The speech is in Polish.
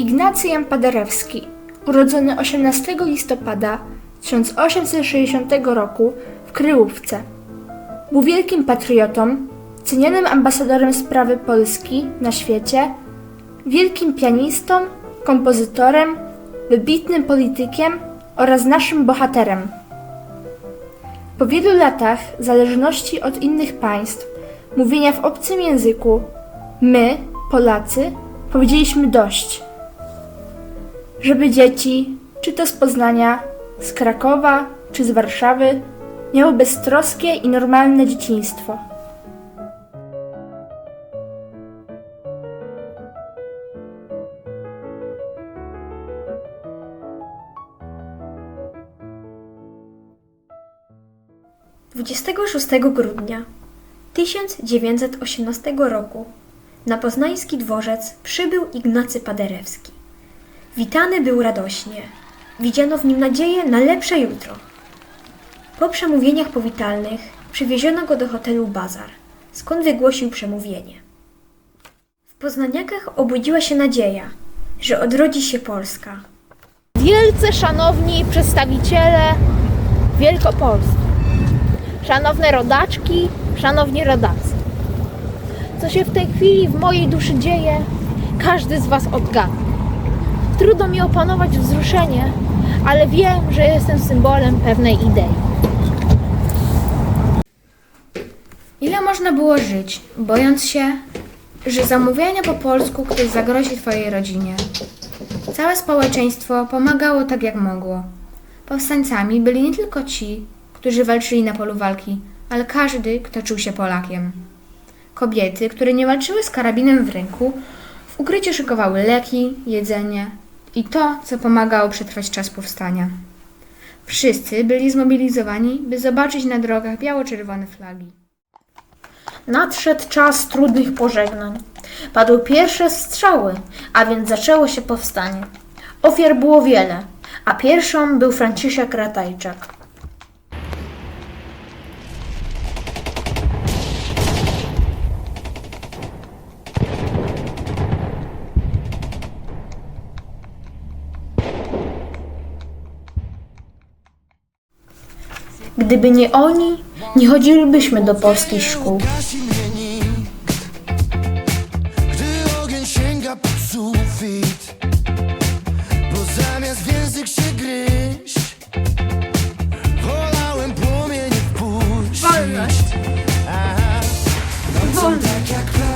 Ignacy Jan Paderewski, urodzony 18 listopada 1860 roku w Kryłówce. Był wielkim patriotą, cenionym ambasadorem sprawy Polski na świecie, wielkim pianistą, kompozytorem, wybitnym politykiem oraz naszym bohaterem. Po wielu latach zależności od innych państw, mówienia w obcym języku, my, Polacy, powiedzieliśmy dość. Żeby dzieci, czy to z Poznania, z Krakowa, czy z Warszawy, miały beztroskie i normalne dzieciństwo. Dwudziestego 26 grudnia 1918 roku na poznański dworzec przybył Ignacy Paderewski. Witany był radośnie. Widziano w nim nadzieję na lepsze jutro. Po przemówieniach powitalnych przywieziono go do hotelu Bazar, skąd wygłosił przemówienie. W Poznaniakach obudziła się nadzieja, że odrodzi się Polska. Wielce szanowni przedstawiciele Wielkopolski, szanowne rodaczki, szanowni rodacy. Co się w tej chwili w mojej duszy dzieje, każdy z Was odgadnie. Trudno mi opanować wzruszenie, ale wiem, że jestem symbolem pewnej idei. Ile można było żyć, bojąc się, że zamówienie po polsku ktoś zagrozi twojej rodzinie? Całe społeczeństwo pomagało tak jak mogło. Powstańcami byli nie tylko ci, którzy walczyli na polu walki, ale każdy, kto czuł się Polakiem. Kobiety, które nie walczyły z karabinem w ręku, w ukryciu szykowały leki, jedzenie i to, co pomagało przetrwać czas powstania. Wszyscy byli zmobilizowani, by zobaczyć na drogach biało-czerwone flagi. Nadszedł czas trudnych pożegnań. Padły pierwsze strzały, a więc zaczęło się powstanie. Ofiar było wiele, a pierwszą był Franciszek Ratajczak. Gdyby nie oni, nie chodzilibyśmy do polskich szkół. Gasi mieni, gdy ogień sięga pod sufit, bo zamiast w język się gryźć, wolałem płomienie wpuścić. Wolność! Tak jak